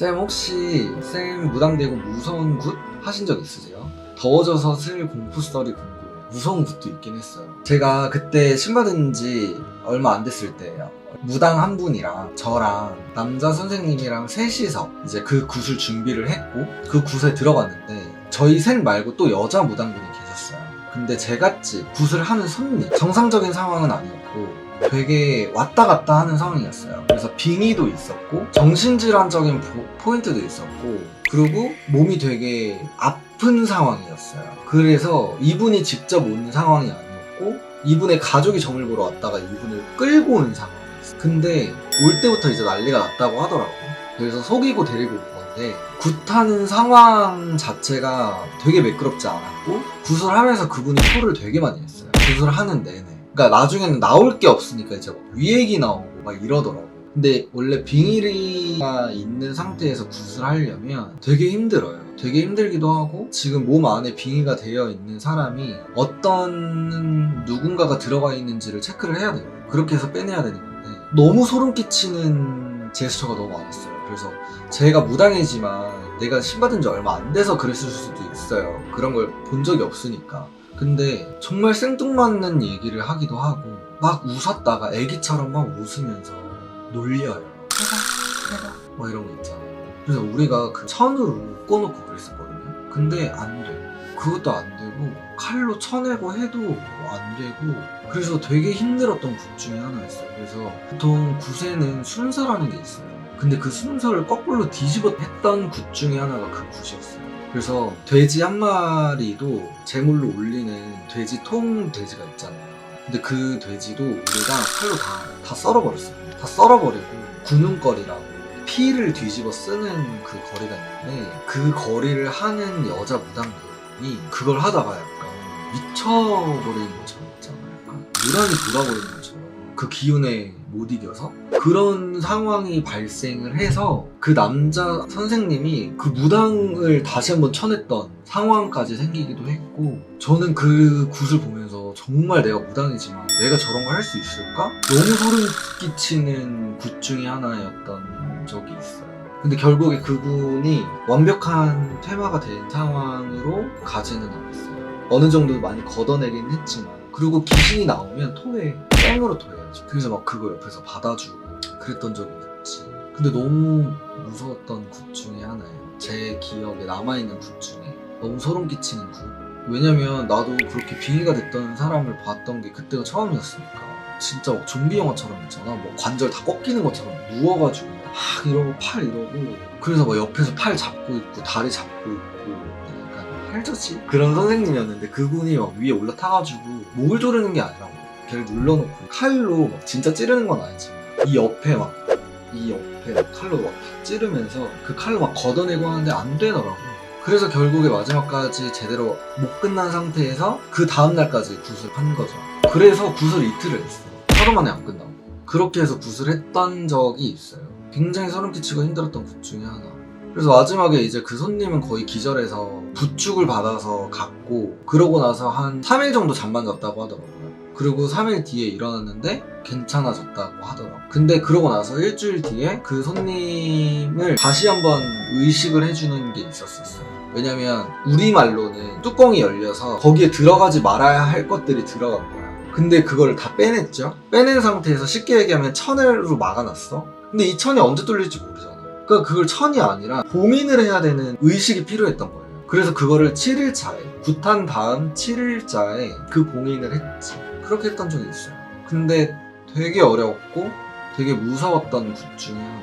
쌤 혹시 쌤 무당되고 무서운 굿 하신 적 있으세요? 더워져서 슬 공포썰이 궁금해요. 무서운 굿도 있긴 했어요. 제가 그때 신 받은 지 얼마 안 됐을 때예요. 무당 한 분이랑 저랑 남자 선생님이랑 셋이서 이제 그 굿을 준비를 했고 그 굿에 들어갔는데 저희 셋 말고 또 여자 무당분이 계셨어요. 근데 제같이 굿을 하는 손님 정상적인 상황은 아니었고 되게 왔다 갔다 하는 상황이었어요. 그래서 빙의도 있었고 정신질환적인 포, 인트도 있었고 그리고 몸이 되게 아픈 상황이었어요. 그래서 이분이 직접 온 상황이 아니었고 이분의 가족이 점을 보러 왔다가 이분을 끌고 온 상황이었어요. 근데 올 때부터 이제 난리가 났다고 하더라고요. 그래서 속이고 데리고 온 건데 굿하는 상황 자체가 되게 매끄럽지 않았고 굿을 하면서 그분이 토를 되게 많이 했어요. 굿을 하는 내내. 그러니까 나중에는 나올 게 없으니까 이제 막 위액이 나오고 막 이러더라고. 근데 원래 빙의가 있는 상태에서 굿을 하려면 되게 힘들어요. 되게 힘들기도 하고 지금 몸 안에 빙의가 되어 있는 사람이 어떤 누군가가 들어가 있는지를 체크를 해야 돼요. 그렇게 해서 빼내야 되는 건데 너무 소름 끼치는 제스처가 너무 많았어요. 그래서 제가 무당이지만 내가 신받은 지 얼마 안 돼서 그랬을 수도 있어요. 그런 걸 본 적이 없으니까. 근데 정말 생뚱맞는 얘기를 하기도 하고 막 웃었다가 애기처럼 막 웃으면서 놀려요. 해봐, 해봐. 막 이런 거 있잖아요. 그래서 우리가 그 천으로 묶어놓고 그랬었거든요. 근데 안 돼. 그것도 안 되고 칼로 쳐내고 해도 안 되고 그래서 되게 힘들었던 굿 중에 하나였어요. 그래서 보통 굿에는 순서라는 게 있어요. 근데 그 순서를 거꾸로 뒤집어 했던 굿 중에 하나가 그 굿이었어요. 그래서 돼지 한 마리도 제물로 올리는 돼지 통 돼지가 있잖아요. 근데 그 돼지도 우리가 칼로 다, 다 썰어버렸어요. 다 썰어버리고 구눈거리라고 피를 뒤집어 쓰는 그 거리가 있는데 그 거리를 하는 여자 무당들이 그걸 하다가 약간 미쳐버리는 것처럼 있잖아요. 유랑이 돌아버리는 것처럼 그 기운에 못 이겨서 그런 상황이 발생을 해서 그 남자 선생님이 그 무당을 다시 한번 쳐냈던 상황까지 생기기도 했고 저는 그 굿을 보면서 정말 내가 무당이지만 내가 저런 걸 할 수 있을까? 너무 소름 끼치는 굿 중에 하나였던 적이 있어요. 근데 결국에 그분이 완벽한 퇴마가 된 상황으로 가지는 않았어요. 어느 정도 많이 걷어내긴 했지만 그리고 귀신이 나오면 토해 땡으로 토해야지. 그래서 막 그거 옆에서 받아주고 그랬던 적이 있지. 근데 너무 무서웠던 굿 중에 하나예요. 제 기억에 남아있는 굿 중에 너무 소름 끼치는 굿. 왜냐면 나도 그렇게 빙의가 됐던 사람을 봤던 게 그때가 처음이었으니까. 진짜 막 좀비 영화처럼 있잖아. 뭐 관절 다 꺾이는 것처럼 누워가지고 막 이러고 팔 이러고 그래서 막 옆에서 팔 잡고 있고 다리 잡고 있고 팔저지 그런 선생님이었는데 그분이 막 위에 올라타가지고 목을 조르는 게 아니라 걔를 눌러놓고 칼로 막 진짜 찌르는 건 아니지만 이 옆에 막 이 옆에 막 칼로 막 찌르면서 그 칼로 막 걷어내고 하는데 안 되더라고. 그래서 결국에 마지막까지 제대로 못 끝난 상태에서 그 다음 날까지 굿을 한 거죠. 그래서 굿을 이틀을 했어요. 하루 만에 안 끝나고. 그렇게 해서 굿을 했던 적이 있어요. 굉장히 소름 끼치고 힘들었던 굿 중에 하나. 그래서 마지막에 이제 그 손님은 거의 기절해서 부축을 받아서 갔고 그러고 나서 한 3일 정도 잠만 잤다고 하더라고요. 그리고 3일 뒤에 일어났는데 괜찮아졌다고 하더라고요. 근데 그러고 나서 일주일 뒤에 그 손님을 다시 한번 의식을 해주는 게 있었었어요. 왜냐면 우리말로는 뚜껑이 열려서 거기에 들어가지 말아야 할 것들이 들어간 거야. 근데 그걸 다 빼냈죠? 빼낸 상태에서 쉽게 얘기하면 천으로 막아놨어. 근데 이 천이 언제 뚫릴지 모르잖아. 그러니까 그걸 천이 아니라 봉인을 해야 되는 의식이 필요했던 거예요. 그래서 그거를 7일차에 굿한 다음 7일자에 그 봉인을 했지. 그렇게 했던 적이 있어요. 근데 되게 어려웠고 되게 무서웠던 굿 중에 하나.